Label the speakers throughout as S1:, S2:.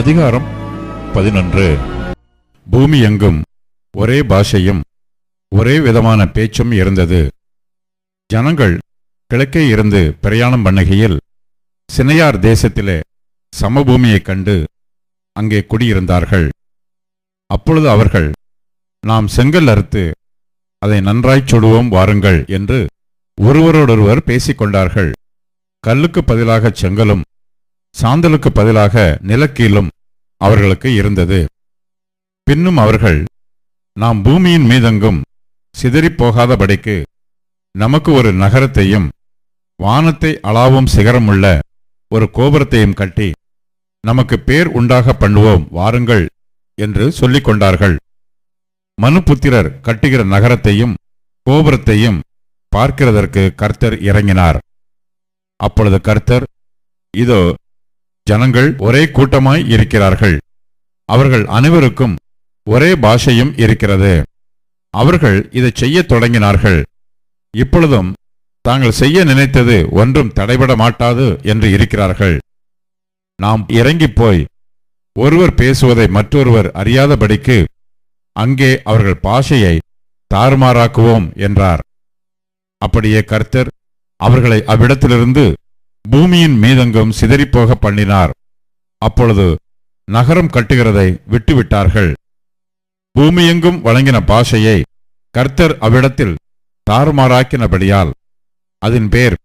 S1: அதிகாரம் பதினொன்று பூமி எங்கும் ஒரே பாஷையும் ஒரே விதமான பேச்சும் இருந்தது ஜனங்கள் கிழக்கே இருந்து பிரயாணம் பண்ணுகையில் சினையார் தேசத்திலே சமபூமியைக் கண்டு அங்கே குடியிருந்தார்கள் அப்பொழுது அவர்கள் நாம் செங்கல் அறுத்து அதை நன்றாய்ச் சுடுவோம் வாருங்கள் என்று ஒருவரோடொருவர் பேசிக்கொண்டார்கள் கல்லுக்கு பதிலாக செங்கலும் சாந்தலுக்கு பதிலாக நிலக்கீலும் அவர்களுக்கு இருந்தது பின்னும் அவர்கள் நாம் பூமியின் மீதெங்கும் சிதறிப்போகாதபடிக்கு நமக்கு ஒரு நகரத்தையும் வானத்தை அளாவும் சிகரமுள்ள ஒரு கோபுரத்தையும் கட்டி நமக்கு பேர் உண்டாக பண்ணுவோம் வாருங்கள் என்று சொல்லிக் கொண்டார்கள் மனுபுத்திரர் கட்டுகிற நகரத்தையும் கோபுரத்தையும் பார்க்கிறதற்கு கர்த்தர் இறங்கினார் அப்பொழுது கர்த்தர் இதோ ஜனங்கள் ஒரே கூட்டமாய் இருக்கிறார்கள் அவர்கள் அனைவருக்கும் ஒரே பாஷையும் இருக்கிறது அவர்கள் இதை செய்ய தொடங்கினார்கள் இப்பொழுதும் தாங்கள் செய்ய நினைத்தது ஒன்றும் தடைபட மாட்டாது என்று இருக்கிறார்கள் நாம் இறங்கி போய் ஒருவர் பேசுவதை மற்றொருவர் அறியாதபடிக்கு அங்கே அவர்கள் பாஷையை தாறுமாறாக்குவோம் என்றார் அப்படியே கர்த்தர் அவர்களை அவ்விடத்திலிருந்து பூமியின் மீதெங்கும் சிதறிப்போக பண்ணினார் அப்பொழுது நகரம் கட்டுகிறதை விட்டுவிட்டார்கள் பூமியெங்கும் வழங்கின பாஷையை கர்த்தர் அவ்விடத்தில் தாறுமாறாக்கினபடியால் அதன் பேர்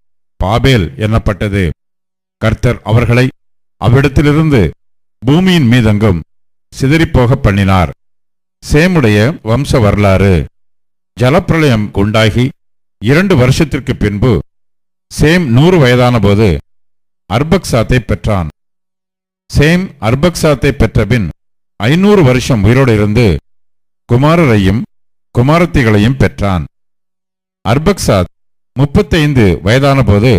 S1: பாபேல் எனப்பட்டது கர்த்தர் அவர்களை அவ்விடத்திலிருந்து பூமியின் மீதங்கும் சிதறிப்போக பண்ணினார் சேமுடைய வம்ச வரலாறு ஜலப்பிரளயம் உண்டாகி இரண்டு வருஷத்திற்கு பின்பு சேம் நூறு வயதான போது அர்பக்சாத்தை பெற்றான் சேம் அர்பக்சாத்தை பெற்றபின் ஐநூறு வருஷம் உயிரோடு இருந்து குமாரரையும் குமாரத்திகளையும் பெற்றான் அர்பக்சாத் முப்பத்தைந்து வயதான போது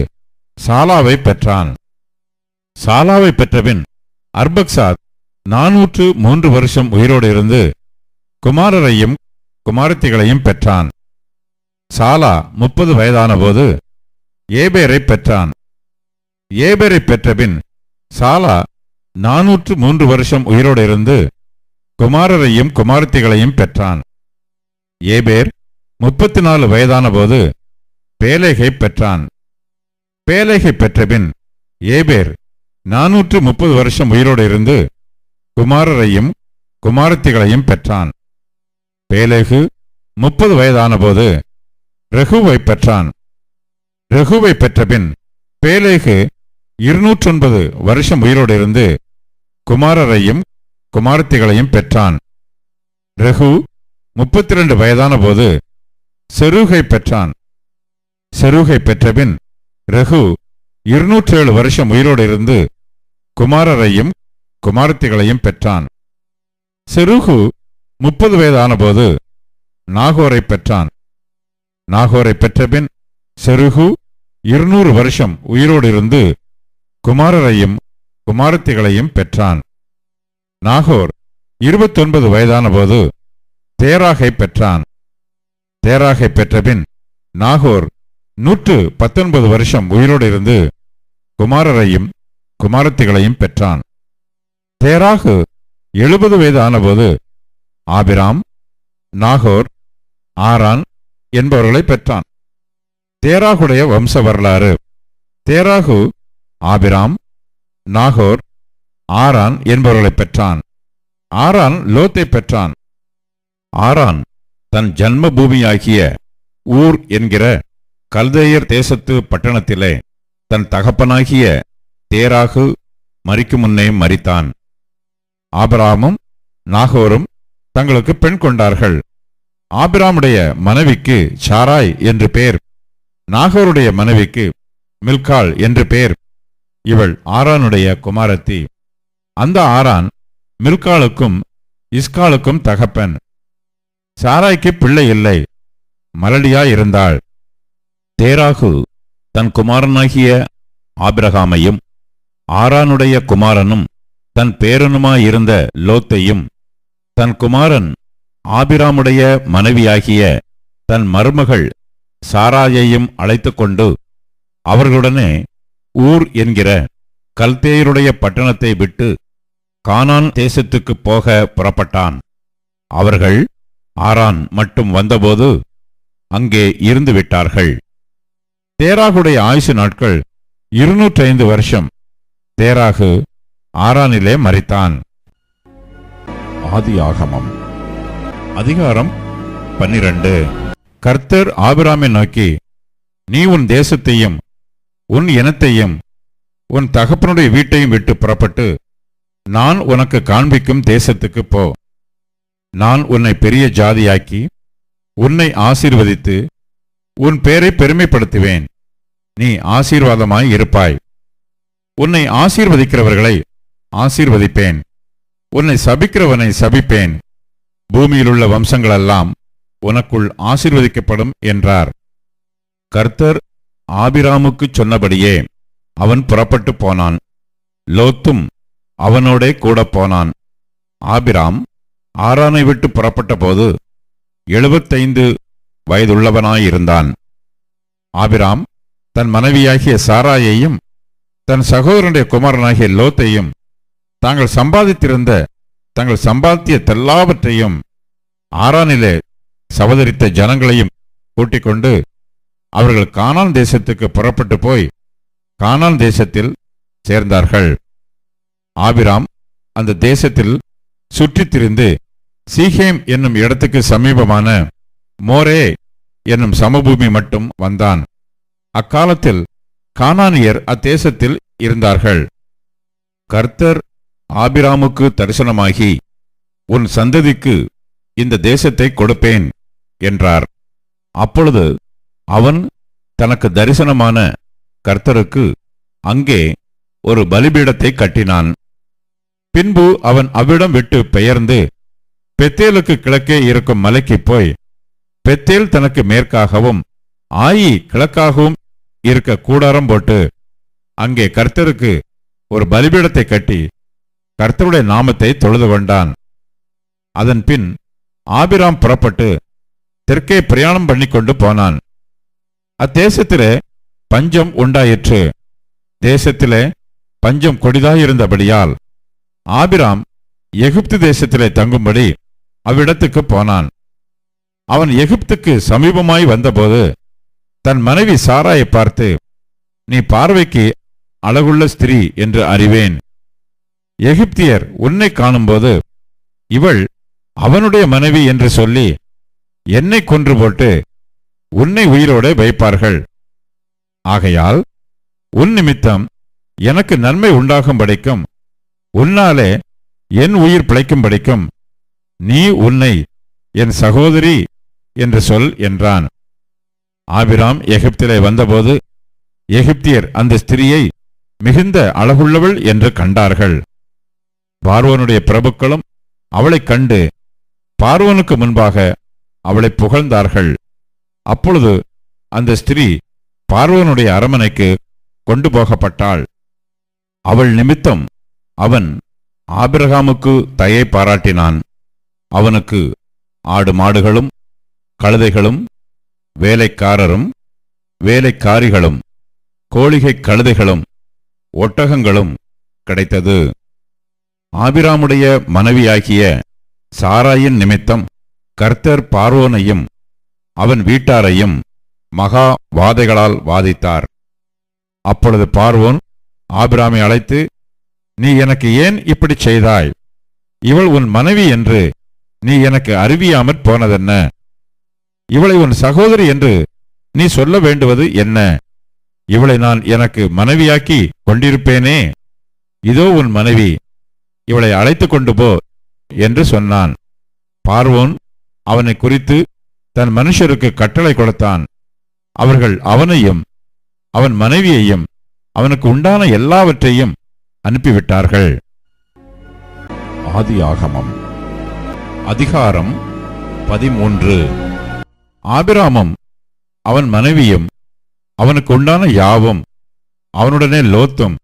S1: சாலாவை பெற்றான் சாலாவை பெற்றபின் அர்பக்சாத் நானூற்று மூன்று வருஷம் உயிரோடு இருந்து குமாரரையும் குமாரத்திகளையும் பெற்றான் சாலா முப்பது வயதான போது ஏபேரை பெற்றான் ஏபேரை பெற்றபின் சாலா நானூற்று மூன்று வருஷம் உயிரோடு இருந்து குமாரரையும் குமாரத்திகளையும் பெற்றான் ஏபேர் முப்பத்தி நாலு வயதான போது பேலேகை பெற்றான் பேலேகை பெற்றபின் ஏபேர் நானூற்று முப்பது வருஷம் உயிரோடு இருந்து குமாரரையும் குமாரத்திகளையும் பெற்றான் பேலேகு முப்பது வயதானபோது ரகுவை பெற்றான் ரகுவை பெற்றபின் பேலேகு இருநூற்றொன்பது வருஷம் உயிரோடு இருந்து குமாரரையும் குமாரத்திகளையும் பெற்றான் ரகு முப்பத்தி ரெண்டு வயதான போது செருகை பெற்றான் செருகை பெற்றபின் ரகு இருநூற்றேழு வருஷம் உயிரோடு இருந்து குமாரரையும் குமாரத்திகளையும் பெற்றான் செருகு முப்பது வயதானபோது நாகோரை பெற்றான் நாகோரை பெற்றபின் செருகு இருநூறு வருஷம் உயிரோடு இருந்து குமாரரையும் குமாரத்திகளையும் பெற்றான் நாகோர் இருபத்தொன்பது வயதானபோது தேராகை பெற்றான் தேராகை பெற்றபின் நாகோர் நூற்று பத்தொன்பது வருஷம் உயிரோடு இருந்து குமாரரையும் குமாரத்திகளையும் பெற்றான் தேராகு எழுபது வயது ஆனபோது ஆபிராம் நாகோர் ஆரான் என்பவர்களை பெற்றான் தேராகுடைய வம்ச வரலாறு தேராகு ஆபிராம் நாகோர் ஆரான் என்பவர்களை பெற்றான் ஆரான் லோத்தை பெற்றான் ஆரான் தன் ஜன்ம பூமியாகிய ஊர் என்கிற கல்தேயர் தேசத்து பட்டணத்திலே தன் தகப்பனாகிய தேராகு மறிக்கு முன்னே மறித்தான் ஆபிராமும் நாகோரும் தங்களுக்கு பெண் கொண்டார்கள் ஆபிராமுடைய மனைவிக்கு சாராய் என்று பெயர் நாகோருடைய மனைவிக்கு மில்கால் என்று பெயர் இவள் ஆரானுடைய குமாரத்தி அந்த ஆரான் மில்காலுக்கும் இஸ்காலுக்கும் தகப்பன் சாராய்க்கு பிள்ளை இல்லை மலடியாயிருந்தாள் தேராகு தன் குமாரனாகிய ஆபிரகாமையும் ஆரானுடைய குமாரனும் தன் பேரனுமாயிருந்த லோத்தையும் தன் குமாரன் ஆபிராமுடைய மனைவியாகிய தன் மருமகள் சாராயையும் அழைத்து கொண்டு அவர்களுடனே ஊர் என்கிற கல்தேயருடைய பட்டணத்தை விட்டு கானான் தேசத்துக்குப் போக புறப்பட்டான் அவர்கள் ஆரான் மட்டும் வந்தபோது அங்கே இருந்து விட்டார்கள் தேராகுடைய ஆயுசு நாட்கள் இருநூற்றைந்து வருஷம் தேராகு ஆறானிலே மறித்தான் ஆதி ஆகமம் அதிகாரம் பன்னிரண்டு கர்த்தர் ஆபிராமை நோக்கி நீ உன் தேசத்தையும் உன் இனத்தையும் உன் தகப்பனுடைய வீட்டையும் விட்டு புறப்பட்டு நான் உனக்கு காண்பிக்கும் தேசத்துக்கு போ நான் உன்னை பெரிய ஜாதியாக்கி உன்னை ஆசீர்வதித்து உன் பேரை பெருமைப்படுத்துவேன் நீ ஆசீர்வாதமாய் இருப்பாய் உன்னை ஆசீர்வதிக்கிறவர்களை ஆசீர்வதிப்பேன் உன்னை சபிக்கிறவனை சபிப்பேன் பூமியிலுள்ள வம்சங்களெல்லாம் உனக்குள் ஆசீர்வதிக்கப்படும் என்றார் கர்த்தர் ஆபிராமுக்கு சொன்னபடியே அவன் புறப்பட்டு போனான் லோத்தும் அவனோடே கூட போனான் ஆபிராம் ஆரானை விட்டு புறப்பட்ட போது எழுபத்தைந்து வயதுள்ளவனாயிருந்தான் ஆபிராம் தன் மனைவியாகிய சாராயையும் தன் சகோதரனுடைய குமாரனாகிய லோத்தையும் தாங்கள் சம்பாதித்திருந்த தங்கள் சம்பாத்திய தெல்லாவற்றையும் ஆறானிலே சவதரித்த ஜனங்களையும் கூட்டிக் கொண்டு அவர்கள் கானான் தேசத்துக்கு புறப்பட்டு போய் கானான் தேசத்தில் சேர்ந்தார்கள் ஆபிராம் அந்த தேசத்தில் சுற்றித் திரிந்து சீஹேம் என்னும் இடத்துக்கு சமீபமான மோரே என்னும் சமபூமி மட்டும் வந்தான் அக்காலத்தில் கானானியர் அத்தேசத்தில் இருந்தார்கள் கர்த்தர் ஆபிராமுக்கு தரிசனமாகி உன் சந்ததிக்கு இந்த தேசத்தை கொடுப்பேன் என்றார் அப்பொழுது அவன் தனக்கு தரிசனமான கர்த்தருக்கு அங்கே ஒரு பலிபீடத்தை கட்டினான் பின்பு அவன் அவ்விடம் விட்டு பெயர்ந்து பெத்தேலுக்கு கிழக்கே இருக்கும் மலைக்குப் போய் பெத்தேல் தனக்கு மேற்காகவும் ஆயி கிழக்காகவும் இருக்க கூடாரம் போட்டு அங்கே கர்த்தருக்கு ஒரு பலிபீடத்தை கட்டி கர்த்தருடைய நாமத்தை தொழுது கொண்டான் அதன் பின் ஆபிராம் புறப்பட்டு தெற்கே பிரயாணம் பண்ணி கொண்டு போனான் அத்தேசத்திலே பஞ்சம் உண்டாயிற்று தேசத்திலே பஞ்சம் கொடிதாயிருந்தபடியால் ஆபிராம் எகிப்து தேசத்திலே தங்கும்படி அவ்விடத்துக்கு போனான் அவன் எகிப்துக்கு சமீபமாய் வந்தபோது தன் மனைவி சாராயை பார்த்து நீ பார்வைக்கு அழகுள்ள ஸ்திரீ என்று அறிவேன் எகிப்தியர் உன்னை காணும்போது இவள் அவனுடைய மனைவி என்று சொல்லி என்னை கொன்று போட்டு உன்னை உயிரோடு வைப்பார்கள் ஆகையால் உன் நிமித்தம் எனக்கு நன்மை உண்டாகும் படிக்கும் உன்னாலே என் உயிர் பிழைக்கும் படிக்கும் நீ உன்னை என் சகோதரி என்று சொல் என்றான் ஆபிராம் எகிப்திலே வந்தபோது எகிப்தியர் அந்த ஸ்திரீயை மிகுந்த அழகுள்ளவள் என்று கண்டார்கள் பார்வனுடைய பிரபுக்களும் அவளைக் கண்டு பார்வோனுக்கு முன்பாக அவளை புகழ்ந்தார்கள் அப்பொழுது அந்த ஸ்திரீ பார்வனுடைய அரமனைக்கு கொண்டு போகப்பட்டாள் அவள் நிமித்தம் அவன் ஆபிரகாமுக்கு தயை பாராட்டினான் அவனுக்கு ஆடு மாடுகளும் கழுதைகளும் வேலைக்காரரும் வேலைக்காரிகளும் கோழிகை கழுதைகளும் ஒட்டகங்களும் கிடைத்தது ஆபிராமுடைய மனைவியாகிய சாராயின் நிமித்தம் கர்த்தர் பார்வோனையும் அவன் வீட்டாரையும் மகா வாதைகளால் வாதித்தார் அப்பொழுது பார்வோன் ஆபிராமை அழைத்து நீ எனக்கு ஏன் இப்படி செய்தாய் இவள் உன் மனைவி என்று நீ எனக்கு அறிவியாமற் போனதென்ன இவளை உன் சகோதரி என்று நீ சொல்ல வேண்டுவது என்ன இவளை நான் எனக்கு மனைவியாக்கி கொண்டிருப்பேனே இதோ உன் மனைவி இவளை அழைத்து கொண்டு போ என்று சொன்னான் பார்வோன் அவனை குறித்து தன் மனுஷருக்கு கட்டளை கொடுத்தான் அவர்கள் அவனையும் அவன் மனைவியையும் அவனுக்கு உண்டான எல்லாவற்றையும் அனுப்பிவிட்டார்கள் ஆதி ஆகமம் அதிகாரம் பதிமூன்று ஆபிராமம் அவன் மனைவியும் அவனுக்கு உண்டான யாவும் அவனுடனே லோத்தும்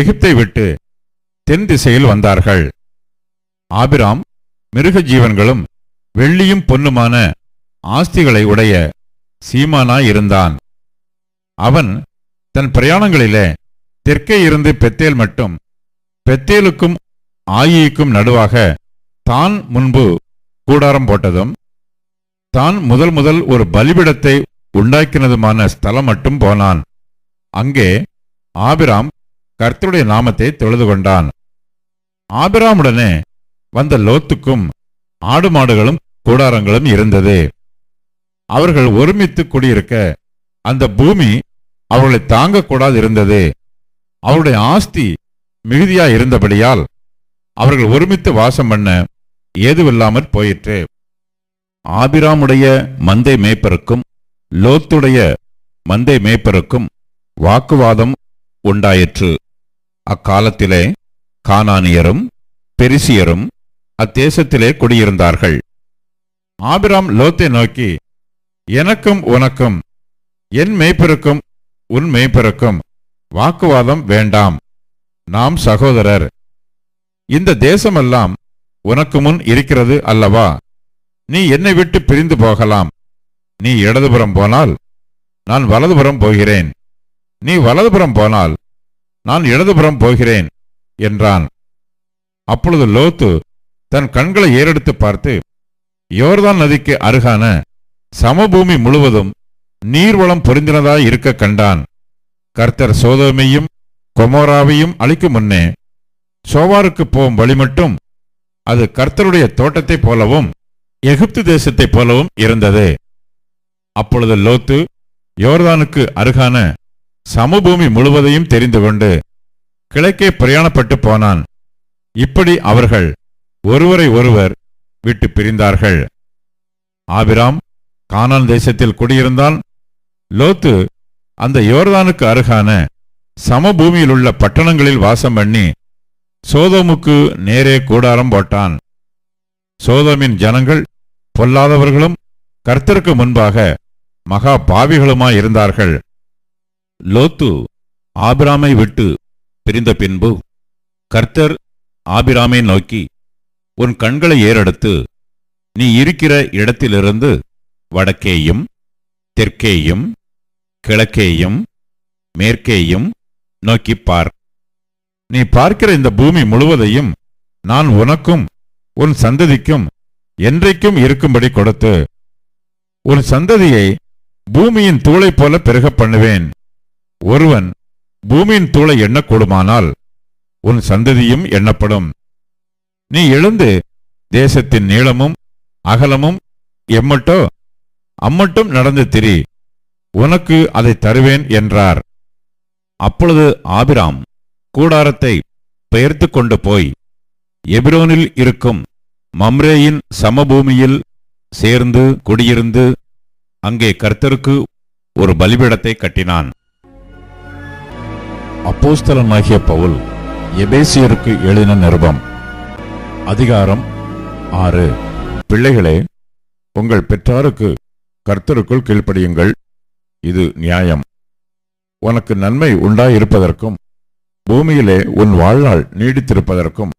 S1: எகிப்தை விட்டு தென் திசையில் வந்தார்கள் ஆபிராம் மிருக ஜீவன்களும் வெள்ளியும் பொன்னுமான ஆஸ்திகளை உடைய சீமானாய் இருந்தான் அவன் தன் பிரயாணங்களிலே தெற்கே இருந்து பெத்தேல் மட்டும் பெத்தேலுக்கும் ஆயிக்கும் நடுவாக தான் முன்பு கூடாரம் போட்டதும் தான் முதல் முதல் ஒரு பலிபிடத்தை உண்டாக்கினதுமான ஸ்தலம் மட்டும் போனான் அங்கே ஆபிராம் கர்த்தருடைய நாமத்தை தொழுது கொண்டான் ஆபிராமுடனே வந்த லோத்துக்கும் ஆடு மாடுகளும் கூடாரங்களும் இருந்தது அவர்கள் ஒருமித்து குடியிருக்க அந்த பூமி அவர்களை தாங்கக்கூடாது இருந்தது அவருடைய ஆஸ்தி மிகுதியா இருந்தபடியால் அவர்கள் ஒருமித்து வாசம் பண்ண ஏதுவில்லாமற் போயிற்று ஆபிராமுடைய மந்தை மேய்ப்பருக்கும் லோத்துடைய மந்தை மேய்ப்பருக்கும் வாக்குவாதம் உண்டாயிற்று அக்காலத்திலே கானானியரும் பெரிசியரும் அத்தேசத்திலே குடியிருந்தார்கள் ஆபிராம் லோத்தை நோக்கி எனக்கும் உனக்கும் என் மேய்ப்பருக்கும் உன் மேய்ப்பருக்கும் வாக்குவாதம் வேண்டாம் நாம் சகோதரர் இந்த தேசமெல்லாம் உனக்கு முன் இருக்கிறது அல்லவா நீ என்னை விட்டு பிரிந்து போகலாம் நீ இடதுபுறம் போனால் நான் வலதுபுறம் போகிறேன் நீ வலதுபுறம் போனால் நான் இடதுபுறம் போகிறேன் என்றான் அப்பொழுது லோத்து தன் கண்களை ஏறெடுத்து பார்த்து யோர்தான் நதிக்கு அருகான சமபூமி முழுவதும் நீர்வளம் பொருந்தினதாய் இருக்க கண்டான் கர்த்தர் சோதோமையும் கொமோராவையும் அழிக்கும் முன்னே சோவாருக்கு போகும் வழி மட்டும் அது கர்த்தருடைய தோட்டத்தைப் போலவும் எகிப்து தேசத்தை போலவும் இருந்தது அப்பொழுது லோத்து யோர்தானுக்கு அருகான சமபூமி முழுவதையும் தெரிந்து கொண்டு கிழக்கே பிரயாணப்பட்டு போனான் இப்படி அவர்கள் ஒருவரை ஒருவர் விட்டு பிரிந்தார்கள் ஆபிராம் கானான் தேசத்தில் குடியிருந்தான் லோத்து அந்த யோர்தானுக்கு அருகான சமபூமியில் உள்ள பட்டணங்களில் வாசம் பண்ணி சோதோமுக்கு நேரே கூடாரம் போட்டான் சோதோமின் ஜனங்கள் பொல்லாதவர்களும் கர்த்தருக்கு முன்பாக மகா பாவிகளுமாய் இருந்தார்கள் லோத்து ஆபிராமை விட்டு பிரிந்த பின்பு கர்த்தர் ஆபிராமை நோக்கி உன் கண்களை ஏறெடுத்து நீ இருக்கிற இடத்திலிருந்து வடக்கேயும் தெற்கேயும் கிழக்கேயும் மேற்கேயும் நோக்கி பார் நீ பார்க்கிற இந்த பூமி முழுவதையும் நான் உனக்கும் உன் சந்ததிக்கும் என்றைக்கும் இருக்கும்படி கொடுத்து ஒரு சந்ததியை பூமியின் தூளை போல பெருக பண்ணுவேன் ஒருவன் பூமியின் தூளை எண்ணக்கூடுமானால் உன் சந்ததியும் எண்ணப்படும் நீ எழுந்து தேசத்தின் நீளமும் அகலமும் எம்மட்டோ அம்மட்டும் நடந்து திரி உனக்கு அதை தருவேன் என்றார் அப்பொழுது ஆபிராம் கூடாரத்தை பெயர்த்து கொண்டு போய் எபிரோனில் இருக்கும் மம்ரேயின் சமபூமியில் சேர்ந்து குடியிருந்து அங்கே கர்த்தருக்கு ஒரு பலிபீடத்தை கட்டினான் அப்போஸ்தலனாகிய பவுல் எபேசியருக்கு எழுதின நிருபம் அதிகாரம் ஆறு பிள்ளைகளே உங்கள் பெற்றாருக்கு கர்த்தருக்குள் கீழ்ப்படியுங்கள் இது நியாயம் உனக்கு நன்மை உண்டாயிருப்பதற்கும் பூமியிலே உன் வாழ்நாள் நீடித்திருப்பதற்கும்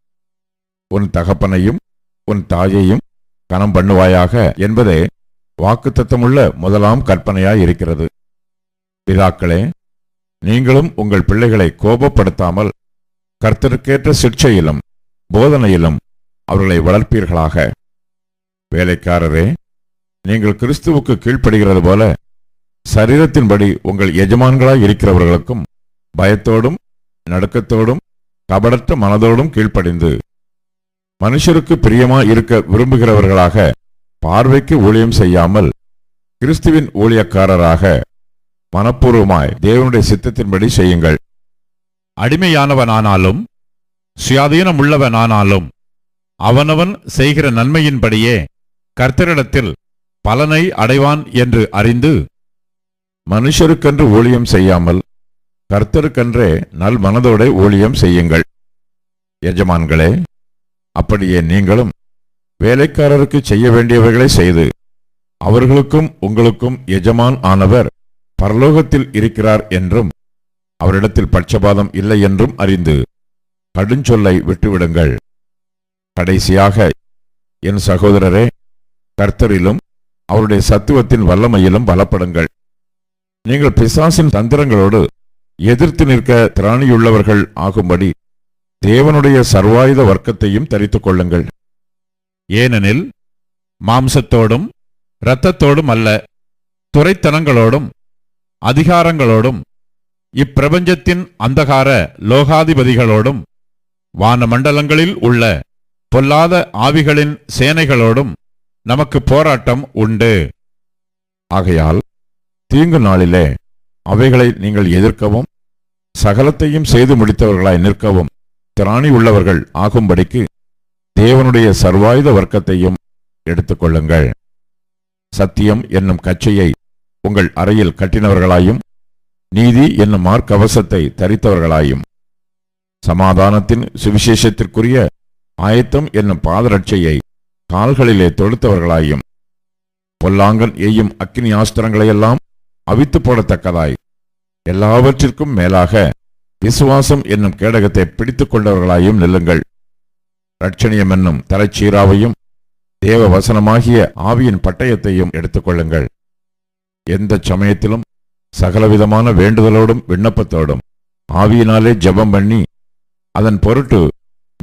S1: உன் தகப்பனையும் உன் தாயையும் கணம் பண்ணுவாயாக என்பதே வாக்குத்தத்தமுள்ள முதலாம் கற்பனையாய் இருக்கிறது பிதாக்களே நீங்களும் உங்கள் பிள்ளைகளை கோபப்படுத்தாமல் கர்த்தருக்கேற்ற சிக்ஷையிலும் போதனையிலும் அவர்களை வளர்ப்பீர்களாக வேலைக்காரரே நீங்கள் கிறிஸ்துவுக்கு கீழ்ப்படுகிறது போல சரீரத்தின்படி உங்கள் எஜமான்களாய் இருக்கிறவர்களுக்கும் பயத்தோடும் நடுக்கத்தோடும் கபடற்ற மனதோடும் கீழ்ப்படிந்து மனுஷருக்கு பிரியமா இருக்க விரும்புகிறவர்களாக பார்வைக்கு ஊழியம் செய்யாமல் கிறிஸ்துவின் ஊழியக்காரராக மனப்பூர்வமாய் தேவனுடைய சித்தத்தின்படி செய்யுங்கள் அடிமையானவனானாலும் சுயாதீனம் உள்ளவனானாலும் அவனவன் செய்கிற நன்மையின்படியே கர்த்தரிடத்தில் பலனை அடைவான் என்று அறிந்து மனுஷருக்கென்று ஊழியம் செய்யாமல் கர்த்தருக்கென்றே நல் மனதோட ஊழியம் செய்யுங்கள் எஜமான்களே அப்படியே நீங்களும் வேலைக்காரருக்கு செய்ய வேண்டியவைகளை செய்து அவர்களுக்கும் உங்களுக்கும் எஜமான் ஆனவர் பரலோகத்தில் இருக்கிறார் என்றும் அவரிடத்தில் பட்சபாதம் இல்லை என்றும் அறிந்து கடுஞ்சொல்லை விட்டுவிடுங்கள் கடைசியாக என் சகோதரரே கர்த்தரிலும் அவருடைய சத்துவத்தின் வல்லமையிலும் பலப்படுங்கள் நீங்கள் பிசாசின் தந்திரங்களோடு எதிர்த்து நிற்க திராணியுள்ளவர்கள் ஆகும்படி தேவனுடைய சர்வாயுத வர்க்கத்தையும் தரித்துக் கொள்ளுங்கள் ஏனெனில் மாம்சத்தோடும் இரத்தத்தோடும் அல்ல துறைத்தனங்களோடும் அதிகாரங்களோடும் இப்பிரபஞ்சத்தின் அந்தகார லோகாதிபதிகளோடும் வானமண்டலங்களில் உள்ள பொல்லாத ஆவிகளின் சேனைகளோடும் நமக்கு போராட்டம் உண்டு ஆகையால் தீங்கு நாளிலே அவைகளை நீங்கள் எதிர்க்கவும் சகலத்தையும் செய்து முடித்தவர்களாய் நிற்கவும் திராணி உள்ளவர்கள் ஆகும்படிக்கு தேவனுடைய சர்வாயுத வர்க்கத்தையும் எடுத்துக்கொள்ளுங்கள் சத்தியம் என்னும் கச்சையை உங்கள் அறையில் கட்டினவர்களாயும் நீதி என்னும் மார்க்கவசத்தை தரித்தவர்களாயும் சமாதானத்தின் சுவிசேஷத்திற்குரிய ஆயத்தம் என்னும் பாதரட்சையை கால்களிலே தொழுத்தவர்களாயும் பொல்லாங்கன் எய்யும் அக்கினி ஆஸ்திரங்களையெல்லாம் அவித்து போடத்தக்கதாய் எல்லாவற்றிற்கும் மேலாக விசுவாசம் என்னும் கேடகத்தை பிடித்துக் கொண்டவர்களாயும் நெல்லுங்கள் ரட்சணியம் என்னும் தலைச்சீராவையும் தேவ வசனமாகிய ஆவியின் பட்டயத்தையும் எடுத்துக்கொள்ளுங்கள் எந்த சமயத்திலும் சகலவிதமான வேண்டுதலோடும் விண்ணப்பத்தோடும் ஆவியினாலே ஜபம் பண்ணி அதன் பொருட்டு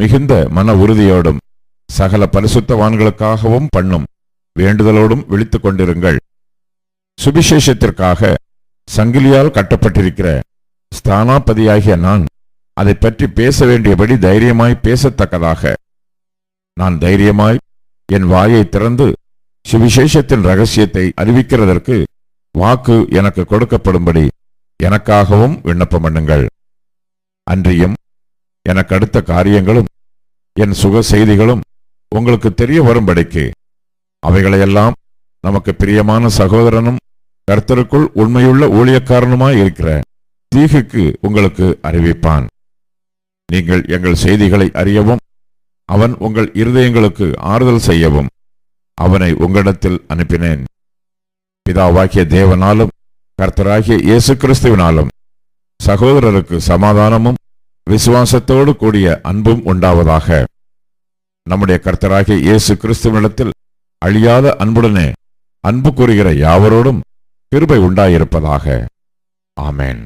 S1: மிகுந்த மன உறுதியோடும் சகல பரிசுத்தவான்களுக்காகவும் பண்ணும் வேண்டுதலோடும் விழித்துக் கொண்டிருங்கள் சுவிசேஷத்திற்காக சங்கிலியால் கட்டப்பட்டிருக்கிற ஸ்தானாபதியாகிய நான் அதை பற்றி பேச வேண்டியபடி தைரியமாய் பேசத்தக்கதாக நான் தைரியமாய் என் வாயை திறந்து சுவிசேஷத்தின் ரகசியத்தை அறிவிக்கிறதற்கு வாக்கு எனக்கு கொடுக்கப்படும்படி எனக்காகவும் விண்ணப்பம் பண்ணுங்கள் அன்றியும் எனக்கு அடுத்த காரியங்களும் என் சுக செய்திகளும் உங்களுக்கு தெரிய வரும்படிக்கு அவைகளையெல்லாம் நமக்கு பிரியமான சகோதரனும் கர்த்தருக்குள் உண்மையுள்ள ஊழியக்காரனுமாய் தீகுக்கு உங்களுக்கு அறிவிப்பான் நீங்கள் எங்கள் செய்திகளை அறியவும் அவன் உங்கள் இருதயங்களுக்கு ஆறுதல் செய்யவும் அவனை உங்களிடத்தில் அனுப்பினேன் பிதாவாகிய தேவனாலும் கர்த்தராகிய இயேசு கிறிஸ்துவினாலும் சகோதரருக்கு சமாதானமும் விசுவாசத்தோடு கூடிய அன்பும் உண்டாவதாக நம்முடைய கர்த்தராகிய இயேசு கிறிஸ்துவனிடத்தில் அழியாத அன்புடனே அன்பு கூறுகிற யாவரோடும் கிருபை உண்டாயிருப்பதாக ஆமேன்